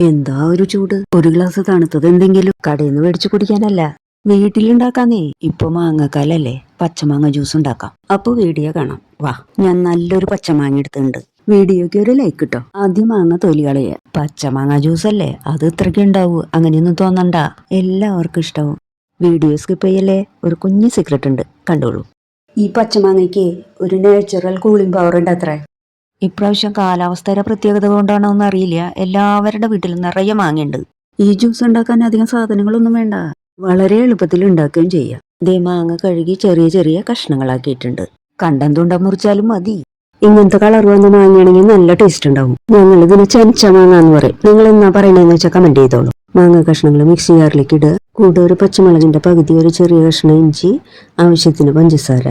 എന്താ ഒരു ചൂട്? ഒരു ഗ്ലാസ് തണുത്തത് എന്തെങ്കിലും? കടയിൽ നിന്ന് മേടിച്ചു കുടിക്കാനല്ല. വീട്ടിലുണ്ടാക്കാന്നേ. ഇപ്പൊ മാങ്ങക്കാലല്ലേ. പച്ചമാങ്ങ ജ്യൂസ് ഉണ്ടാക്കാം. അപ്പൊ വീഡിയോ കാണാം. വാ ഞാൻ നല്ലൊരു പച്ചമാങ്ങ എടുത്തുണ്ട് വീഡിയോക്ക് ഒരു ലൈക്ക് കിട്ടോ ആദ്യം മാങ്ങ തൊലി കളയുക. പച്ചമാങ്ങ ജ്യൂസ് അല്ലേ? അത് ഇത്രയ്ക്ക് ഉണ്ടാവൂ. അങ്ങനെയൊന്നും തോന്നണ്ട. എല്ലാവർക്കും ഇഷ്ടവും. വീഡിയോ സ്കിപ്പ് ചെയ്യല്ലേ? ഒരു കുഞ്ഞു സീക്രട്ട് ഉണ്ട്. കണ്ടോളൂ. ഈ പച്ചമാങ്ങയ്ക്ക് ഒരു നാച്ചുറൽ കൂളിംഗ് പവർ ഉണ്ട് അത്രേ ഇപ്രാവശ്യം കാലാവസ്ഥയുടെ പ്രത്യേകത കൊണ്ടാണോ എന്ന് അറിയില്ല. എല്ലാവരുടെ വീട്ടിലും നിറയെ മാങ്ങയുണ്ട്. ഈ ജ്യൂസ് ഉണ്ടാക്കാൻ അധികം സാധനങ്ങളൊന്നും വേണ്ട. വളരെ എളുപ്പത്തിൽ ഉണ്ടാക്കുകയും ചെയ്യാം. ദേ മാങ്ങ കഴുകി ചെറിയ ചെറിയ കഷ്ണങ്ങളാക്കിയിട്ടുണ്ട്. കണ്ടം തുണ്ട മുറിച്ചാലും മതി. ഇങ്ങനത്തെ കളർ വന്ന മാങ്ങയാണെങ്കിൽ നല്ല ടേസ്റ്റ് ഉണ്ടാവും. ഞങ്ങൾ ഇതിന് ചെനച്ച മാങ്ങ എന്ന് പറയും. നിങ്ങൾ എന്നാ പറയണതെന്ന് വെച്ചാൽ കമന്റ് ചെയ്തോളൂ. മാങ്ങ കഷ്ണങ്ങൾ മിക്സി ജാറിലേക്ക് ഇടുക. കൂടെ ഒരു പച്ചമുളകിന്റെ പകുതി ഒരു ചെറിയ കഷ്ണം ഇഞ്ചി ആവശ്യത്തിന് പഞ്ചസാര.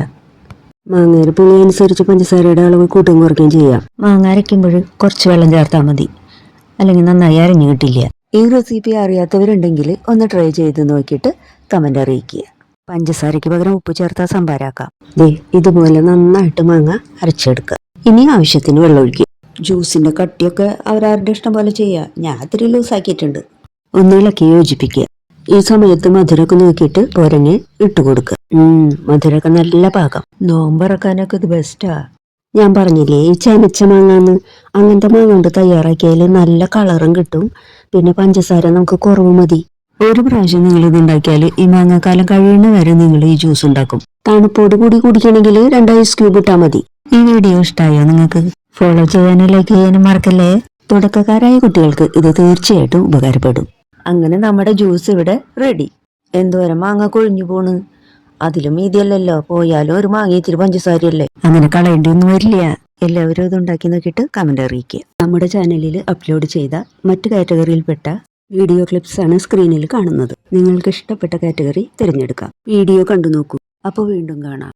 മാങ്ങയുടെ പുളി അനുസരിച്ച് പഞ്ചസാരയുടെ അളവ് കൂട്ടുകയും കുറയ്ക്കുകയും ചെയ്യാം. മാങ്ങ അരയ്ക്കുമ്പോൾ കുറച്ച് വെള്ളം ചേർത്താൽ മതി. അല്ലെങ്കിൽ നന്നായി അരഞ്ഞു കിട്ടില്ല. ഈ റെസിപ്പി അറിയാത്തവരുണ്ടെങ്കിൽ ഒന്ന് ട്രൈ ചെയ്ത് നോക്കിയിട്ട് കമന്റ് അറിയിക്കുക. പഞ്ചസാരയ്ക്ക് പകരം ഉപ്പ് ചേർത്താൽ സംഭാരാക്കാം ദേ ഇതുപോലെ നന്നായിട്ട് മാങ്ങ അരച്ചെടുക്കുക. ഇനി ആവശ്യത്തിന് വെള്ളം ഒഴിക്കുക. ജ്യൂസിന്റെ കട്ടിയൊക്കെ അവരവരുടെ ഇഷ്ടം പോലെ ചെയ്യുക ഞാൻ ഇത്തിരി ലൂസാക്കിയിട്ടുണ്ട് ഒന്ന് ഇളക്കി യോജിപ്പിക്കുക. ഈ സമയത്ത് മധുരമൊക്കെ നോക്കിയിട്ട് പോരങ്ങ് ഇട്ട് കൊടുക്കുക ഉം മധുരമൊക്കെ നല്ല പാകം. നോമ്പറക്കാനൊക്കെ ഇത് ബെസ്റ്റാ ഞാൻ പറഞ്ഞില്ലേ ഈ ചമച്ച മാങ്ങാന്ന് അങ്ങനത്തെ മാങ്ങ കൊണ്ട് തയ്യാറാക്കിയാൽ നല്ല കളറും കിട്ടും. പിന്നെ പഞ്ചസാര നമുക്ക് കുറവ് മതി. ഒരു പ്രാവശ്യം നിങ്ങൾ ഇത് ഉണ്ടാക്കിയാൽ ഈ മാങ്ങാക്കാലം കഴിയുന്ന വരെ നിങ്ങൾ ഈ ജ്യൂസ് ഉണ്ടാക്കും. തണുപ്പോട് കൂടി കുടിക്കണമെങ്കിൽ രണ്ട് ഐസ് ക്യൂബ് ഇട്ടാൽ മതി. ഈ വീഡിയോ ഇഷ്ടമായോ നിങ്ങൾക്ക്? ഫോളോ ചെയ്യാനും ലൈക്ക് ചെയ്യാനും മറക്കല്ലേ? തുടക്കക്കാരായ കുട്ടികൾക്ക് ഇത് തീർച്ചയായിട്ടും ഉപകാരപ്പെടും. അങ്ങനെ നമ്മുടെ ജ്യൂസ് ഇവിടെ റെഡി എന്തോരം മാങ്ങ കൊഴിഞ്ഞു പോണ്. അതിലും മീതിയല്ലല്ലോ. പോയാലും ഒരു മാങ്ങ ഇത്തിരി പഞ്ചസാരയല്ലേ? അങ്ങനെ കളയേണ്ടി ഒന്നും വരില്ല. എല്ലാവരും ഇത് ഉണ്ടാക്കി നോക്കിയിട്ട് കമന്റ് അറിയിക്കുക. നമ്മുടെ ചാനലിൽ അപ്ലോഡ് ചെയ്ത മറ്റു കാറ്റഗറിയിൽപ്പെട്ട വീഡിയോ ക്ലിപ്സ് ആണ് സ്ക്രീനിൽ കാണുന്നത്. നിങ്ങൾക്ക് ഇഷ്ടപ്പെട്ട കാറ്റഗറി തിരഞ്ഞെടുക്കാം. വീഡിയോ കണ്ടു നോക്കൂ. അപ്പോൾ വീണ്ടും കാണാം.